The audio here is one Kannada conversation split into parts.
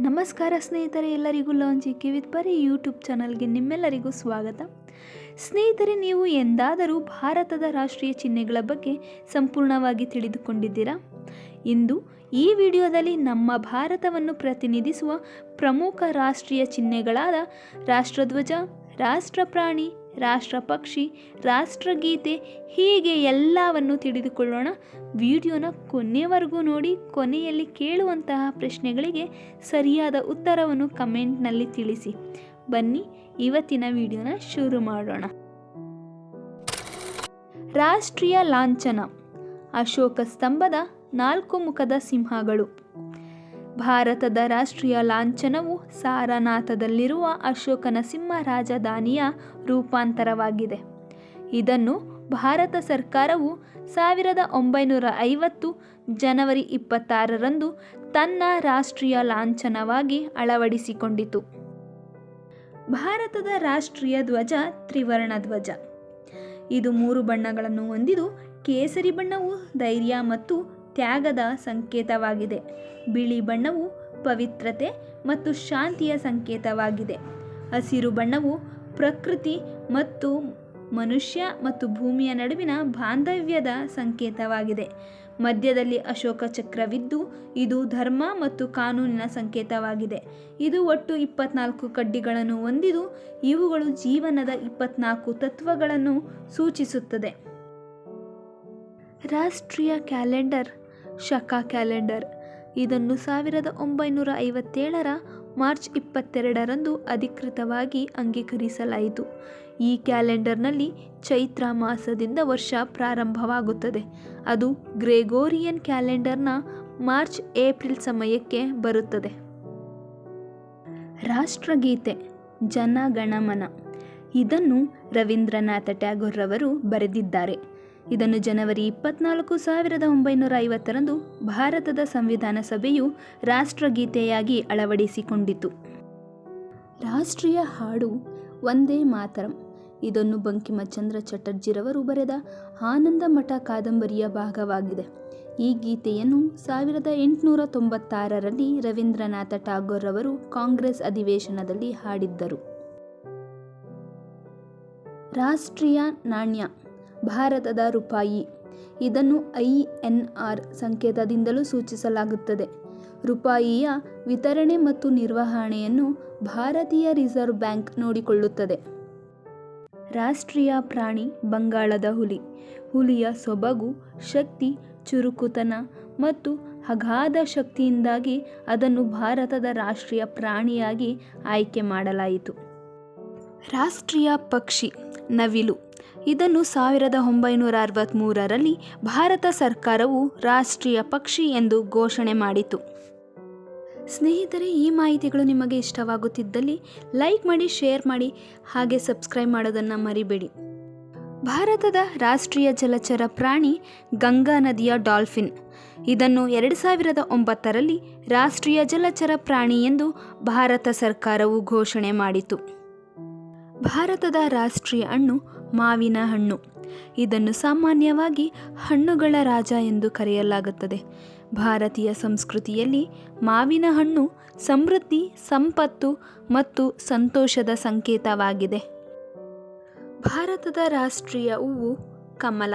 ನಮಸ್ಕಾರ ಸ್ನೇಹಿತರೆ, ಎಲ್ಲರಿಗೂ ಲಾಂಚ್ ವಿತ್ ಬರೀ ಯೂಟ್ಯೂಬ್ ಚಾನಲ್ಗೆ ನಿಮ್ಮೆಲ್ಲರಿಗೂ ಸ್ವಾಗತ. ಸ್ನೇಹಿತರೆ, ನೀವು ಎಂದಾದರೂ ಭಾರತದ ರಾಷ್ಟ್ರೀಯ ಚಿಹ್ನೆಗಳ ಬಗ್ಗೆ ಸಂಪೂರ್ಣವಾಗಿ ತಿಳಿದುಕೊಂಡಿದ್ದೀರಾ? ಇಂದು ಈ ವಿಡಿಯೋದಲ್ಲಿ ನಮ್ಮ ಭಾರತವನ್ನು ಪ್ರತಿನಿಧಿಸುವ ಪ್ರಮುಖ ರಾಷ್ಟ್ರೀಯ ಚಿಹ್ನೆಗಳಾದ ರಾಷ್ಟ್ರಧ್ವಜ, ರಾಷ್ಟ್ರಪ್ರಾಣಿ ರಾಷ್ಟ್ರ ಪಕ್ಷಿ ರಾಷ್ಟ್ರಗೀತೆ ಹೀಗೆ ಎಲ್ಲವನ್ನು ತಿಳಿದುಕೊಳ್ಳೋಣ. ವಿಡಿಯೋನ ಕೊನೆಯವರೆಗೂ ನೋಡಿ, ಕೊನೆಯಲ್ಲಿ ಕೇಳುವಂತಹ ಪ್ರಶ್ನೆಗಳಿಗೆ ಸರಿಯಾದ ಉತ್ತರವನ್ನು ಕಮೆಂಟ್ನಲ್ಲಿ ತಿಳಿಸಿ. ಬನ್ನಿ, ಇವತ್ತಿನ ವಿಡಿಯೋನ ಶುರು ಮಾಡೋಣ. ರಾಷ್ಟ್ರೀಯ ಲಾಂಛನ. ಅಶೋಕ ಸ್ತಂಭದ ನಾಲ್ಕು ಮುಖದ ಸಿಂಹಗಳು. ಭಾರತದ ರಾಷ್ಟ್ರೀಯ ಲಾಂಛನವು ಸಾರನಾಥದಲ್ಲಿರುವ ಅಶೋಕನ ಸಿಂಹ ರಾಜಧಾನಿಯ ರೂಪಾಂತರವಾಗಿದೆ. ಇದನ್ನು ಭಾರತ ಸರ್ಕಾರವು ಸಾವಿರದ ಒಂಬೈನೂರ ಐವತ್ತು ಜನವರಿ ಇಪ್ಪತ್ತಾರರಂದು ತನ್ನ ರಾಷ್ಟ್ರೀಯ ಲಾಂಛನವಾಗಿ ಅಳವಡಿಸಿಕೊಂಡಿತು. ಭಾರತದ ರಾಷ್ಟ್ರೀಯ ಧ್ವಜ ತ್ರಿವರ್ಣ ಧ್ವಜ. ಇದು ಮೂರು ಬಣ್ಣಗಳನ್ನು ಹೊಂದಿದ್ದು, ಕೇಸರಿ ಬಣ್ಣವು ಧೈರ್ಯ ಮತ್ತು ತ್ಯಾಗದ ಸಂಕೇತವಾಗಿದೆ. ಬಿಳಿ ಬಣ್ಣವು ಪವಿತ್ರತೆ ಮತ್ತು ಶಾಂತಿಯ ಸಂಕೇತವಾಗಿದೆ. ಹಸಿರು ಬಣ್ಣವು ಪ್ರಕೃತಿ ಮತ್ತು ಮನುಷ್ಯ ಮತ್ತು ಭೂಮಿಯ ನಡುವಿನ ಬಾಂಧವ್ಯದ ಸಂಕೇತವಾಗಿದೆ. ಮಧ್ಯದಲ್ಲಿ ಅಶೋಕ ಚಕ್ರವಿದ್ದು, ಇದು ಧರ್ಮ ಮತ್ತು ಕಾನೂನಿನ ಸಂಕೇತವಾಗಿದೆ. ಇದು ಒಟ್ಟು ಇಪ್ಪತ್ನಾಲ್ಕು ಕಡ್ಡಿಗಳನ್ನು ಹೊಂದಿದ್ದು, ಇವುಗಳು ಜೀವನದ ಇಪ್ಪತ್ನಾಲ್ಕು ತತ್ವಗಳನ್ನು ಸೂಚಿಸುತ್ತದೆ. ರಾಷ್ಟ್ರೀಯ ಕ್ಯಾಲೆಂಡರ್ ಶಕ ಕ್ಯಾಲೆಂಡರ್. ಇದನ್ನು ಸಾವಿರದ ಒಂಬೈನೂರ ಐವತ್ತೇಳರ ಮಾರ್ಚ್ ಇಪ್ಪತ್ತೆರಡರಂದು ಅಧಿಕೃತವಾಗಿ ಅಂಗೀಕರಿಸಲಾಯಿತು. ಈ ಕ್ಯಾಲೆಂಡರ್ನಲ್ಲಿ ಚೈತ್ರ ಮಾಸದಿಂದ ವರ್ಷ ಪ್ರಾರಂಭವಾಗುತ್ತದೆ. ಅದು ಗ್ರೆಗೋರಿಯನ್ ಕ್ಯಾಲೆಂಡರ್ನ ಮಾರ್ಚ್ ಏಪ್ರಿಲ್ ಸಮಯಕ್ಕೆ ಬರುತ್ತದೆ. ರಾಷ್ಟ್ರಗೀತೆ, ಜನಗಣಮನ. ಇದನ್ನು ರವೀಂದ್ರನಾಥ ಟ್ಯಾಗೋರ್ ರವರು ಬರೆದಿದ್ದಾರೆ. ಇದನ್ನು ಜನವರಿ ಇಪ್ಪತ್ನಾಲ್ಕು ಸಾವಿರದ ಒಂಬೈನೂರ ಐವತ್ತರಂದು ಭಾರತದ ಸಂವಿಧಾನ ಸಭೆಯು ರಾಷ್ಟ್ರಗೀತೆಯಾಗಿ ಅಳವಡಿಸಿಕೊಂಡಿತು. ರಾಷ್ಟ್ರೀಯ ಹಾಡು ಒಂದೇ ಮಾತರಂ. ಇದನ್ನು ಬಂಕಿಮಚಂದ್ರ ಚಟರ್ಜಿರವರು ಬರೆದ ಆನಂದ ಮಠ ಕಾದಂಬರಿಯ ಭಾಗವಾಗಿದೆ. ಈ ಗೀತೆಯನ್ನು ಸಾವಿರದ ಎಂಟುನೂರ ತೊಂಬತ್ತಾರರಲ್ಲಿ ರವೀಂದ್ರನಾಥ ಟಾಗೋರ್ ಅವರು ಕಾಂಗ್ರೆಸ್ ಅಧಿವೇಶನದಲ್ಲಿ ಹಾಡಿದ್ದರು. ರಾಷ್ಟ್ರೀಯ ನಾಣ್ಯ ಭಾರತದ ರೂಪಾಯಿ. ಇದನ್ನು ಐ ಎನ್ ಆರ್ ಸಂಕೇತದಿಂದಲೂ ಸೂಚಿಸಲಾಗುತ್ತದೆ. ರೂಪಾಯಿಯ ವಿತರಣೆ ಮತ್ತು ನಿರ್ವಹಣೆಯನ್ನು ಭಾರತೀಯ ರಿಸರ್ವ್ ಬ್ಯಾಂಕ್ ನೋಡಿಕೊಳ್ಳುತ್ತದೆ. ರಾಷ್ಟ್ರೀಯ ಪ್ರಾಣಿ ಬಂಗಾಳದ ಹುಲಿ. ಹುಲಿಯ ಸೊಬಗು, ಶಕ್ತಿ, ಚುರುಕುತನ ಮತ್ತು ಅಗಾಧ ಶಕ್ತಿಯಿಂದಾಗಿ ಅದನ್ನು ಭಾರತದ ರಾಷ್ಟ್ರೀಯ ಪ್ರಾಣಿಯಾಗಿ ಆಯ್ಕೆ ಮಾಡಲಾಯಿತು. ರಾಷ್ಟ್ರೀಯ ಪಕ್ಷಿ ನವಿಲು. ಇದನ್ನು ಸಾವಿರದ ಒಂಬೈನೂರ ಅರವತ್ತ್ಮೂರರಲ್ಲಿ ಭಾರತ ಸರ್ಕಾರವು ರಾಷ್ಟ್ರೀಯ ಪಕ್ಷಿ ಎಂದು ಘೋಷಣೆ ಮಾಡಿತು. ಸ್ನೇಹಿತರೆ, ಈ ಮಾಹಿತಿಗಳು ನಿಮಗೆ ಇಷ್ಟವಾಗುತ್ತಿದ್ದಲ್ಲಿ ಲೈಕ್ ಮಾಡಿ, ಶೇರ್ ಮಾಡಿ, ಹಾಗೆ ಸಬ್ಸ್ಕ್ರೈಬ್ ಮಾಡೋದನ್ನು ಮರಿಬೇಡಿ. ಭಾರತದ ರಾಷ್ಟ್ರೀಯ ಜಲಚರ ಪ್ರಾಣಿ ಗಂಗಾ ನದಿಯ ಡಾಲ್ಫಿನ್. ಇದನ್ನು ಎರಡು ಸಾವಿರದ ಒಂಬತ್ತರಲ್ಲಿ ರಾಷ್ಟ್ರೀಯ ಜಲಚರ ಪ್ರಾಣಿ ಎಂದು ಭಾರತ ಸರ್ಕಾರವು ಘೋಷಣೆ ಮಾಡಿತು. ಭಾರತದ ರಾಷ್ಟ್ರೀಯ ಹಣ್ಣು ಮಾವಿನ ಹಣ್ಣು. ಇದನ್ನು ಸಾಮಾನ್ಯವಾಗಿ ಹಣ್ಣುಗಳ ರಾಜ ಎಂದು ಕರೆಯಲಾಗುತ್ತದೆ. ಭಾರತೀಯ ಸಂಸ್ಕೃತಿಯಲ್ಲಿ ಮಾವಿನ ಹಣ್ಣು ಸಮೃದ್ಧಿ, ಸಂಪತ್ತು ಮತ್ತು ಸಂತೋಷದ ಸಂಕೇತವಾಗಿದೆ. ಭಾರತದ ರಾಷ್ಟ್ರೀಯ ಹೂವು ಕಮಲ.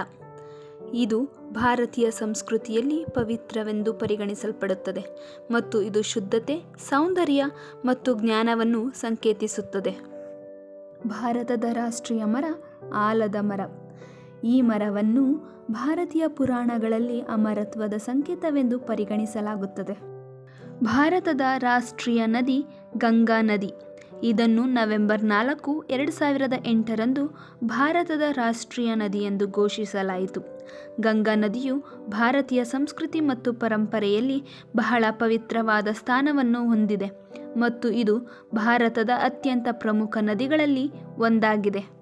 ಇದು ಭಾರತೀಯ ಸಂಸ್ಕೃತಿಯಲ್ಲಿ ಪವಿತ್ರವೆಂದು ಪರಿಗಣಿಸಲ್ಪಡುತ್ತದೆ ಮತ್ತು ಇದು ಶುದ್ಧತೆ, ಸೌಂದರ್ಯ ಮತ್ತು ಜ್ಞಾನವನ್ನು ಸಂಕೇತಿಸುತ್ತದೆ. ಭಾರತದ ರಾಷ್ಟ್ರೀಯ ಮರ ಆಲದ ಮರ. ಈ ಮರವನ್ನು ಭಾರತೀಯ ಪುರಾಣಗಳಲ್ಲಿ ಅಮರತ್ವದ ಸಂಕೇತವೆಂದು ಪರಿಗಣಿಸಲಾಗುತ್ತದೆ. ಭಾರತದ ರಾಷ್ಟ್ರೀಯ ನದಿ ಗಂಗಾ ನದಿ. ಇದನ್ನು ನವೆಂಬರ್ ನಾಲ್ಕು, ಎರಡು ಸಾವಿರದ ಎಂಟರಂದು ಭಾರತದ ರಾಷ್ಟ್ರೀಯ ನದಿ ಎಂದು ಘೋಷಿಸಲಾಯಿತು. ಗಂಗಾ ನದಿಯು ಭಾರತೀಯ ಸಂಸ್ಕೃತಿ ಮತ್ತು ಪರಂಪರೆಯಲ್ಲಿ ಬಹಳ ಪವಿತ್ರವಾದ ಸ್ಥಾನವನ್ನು ಹೊಂದಿದೆ ಮತ್ತು ಇದು ಭಾರತದ ಅತ್ಯಂತ ಪ್ರಮುಖ ನದಿಗಳಲ್ಲಿ ಒಂದಾಗಿದೆ.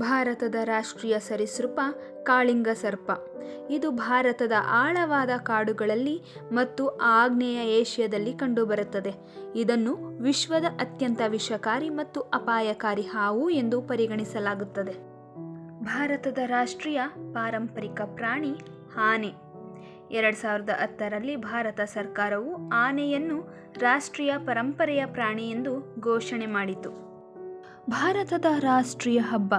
ಭಾರತದ ರಾಷ್ಟ್ರೀಯ ಸರೀಸೃಪ ಕಾಳಿಂಗ ಸರ್ಪ. ಇದು ಭಾರತದ ಆಳವಾದ ಕಾಡುಗಳಲ್ಲಿ ಮತ್ತು ಆಗ್ನೇಯ ಏಷ್ಯಾದಲ್ಲಿ ಕಂಡುಬರುತ್ತದೆ. ಇದನ್ನು ವಿಶ್ವದ ಅತ್ಯಂತ ವಿಷಕಾರಿ ಮತ್ತು ಅಪಾಯಕಾರಿ ಹಾವು ಎಂದು ಪರಿಗಣಿಸಲಾಗುತ್ತದೆ. ಭಾರತದ ರಾಷ್ಟ್ರೀಯ ಪಾರಂಪರಿಕ ಪ್ರಾಣಿ ಆನೆ. ಎರಡು ಸಾವಿರದ ಹತ್ತರಲ್ಲಿ ಭಾರತ ಸರ್ಕಾರವು ಆನೆಯನ್ನು ರಾಷ್ಟ್ರೀಯ ಪರಂಪರೆಯ ಪ್ರಾಣಿ ಎಂದು ಘೋಷಣೆ ಮಾಡಿತು. ಭಾರತದ ರಾಷ್ಟ್ರೀಯ ಹಬ್ಬ.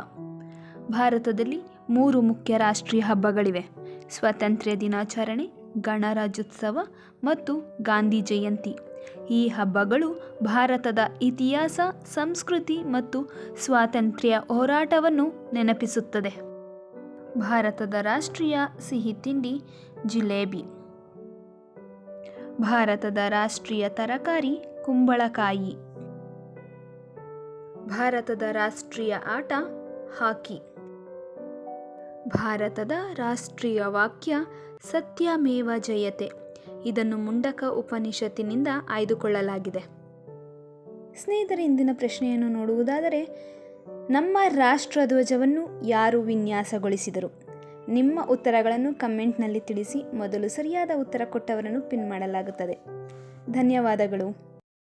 ಭಾರತದಲ್ಲಿ ಮೂರು ಮುಖ್ಯ ರಾಷ್ಟ್ರೀಯ ಹಬ್ಬಗಳಿವೆ. ಸ್ವಾತಂತ್ರ್ಯ ದಿನಾಚರಣೆ, ಗಣರಾಜ್ಯೋತ್ಸವ ಮತ್ತು ಗಾಂಧಿ ಜಯಂತಿ. ಈ ಹಬ್ಬಗಳು ಭಾರತದ ಇತಿಹಾಸ, ಸಂಸ್ಕೃತಿ ಮತ್ತು ಸ್ವಾತಂತ್ರ್ಯ ಹೋರಾಟವನ್ನು ನೆನಪಿಸುತ್ತದೆ. ಭಾರತದ ರಾಷ್ಟ್ರೀಯ ಸಿಹಿ ತಿಂಡಿ, ಜಿಲೇಬಿ. ಭಾರತದ ರಾಷ್ಟ್ರೀಯ ತರಕಾರಿ, ಕುಂಬಳಕಾಯಿ. ಭಾರತದ ರಾಷ್ಟ್ರೀಯ ಆಟ, ಹಾಕಿ. ಭಾರತದ ರಾಷ್ಟ್ರೀಯ ವಾಕ್ಯ ಸತ್ಯಮೇವ ಜಯತೆ. ಇದನ್ನು ಮುಂಡಕ ಉಪನಿಷತ್ತಿನಿಂದ ಆಯ್ದುಕೊಳ್ಳಲಾಗಿದೆ. ಸ್ನೇಹಿತರೆ, ಇಂದಿನ ಪ್ರಶ್ನೆಯನ್ನು ನೋಡುವುದಾದರೆ, ನಮ್ಮ ರಾಷ್ಟ್ರಧ್ವಜವನ್ನು ಯಾರು ವಿನ್ಯಾಸಗೊಳಿಸಿದರು? ನಿಮ್ಮ ಉತ್ತರಗಳನ್ನು ಕಮೆಂಟ್ನಲ್ಲಿ ತಿಳಿಸಿ, ಮೊದಲು ಸರಿಯಾದ ಉತ್ತರ ಕೊಟ್ಟವರನ್ನು ಪಿನ್ ಮಾಡಲಾಗುತ್ತದೆ. ಧನ್ಯವಾದಗಳು.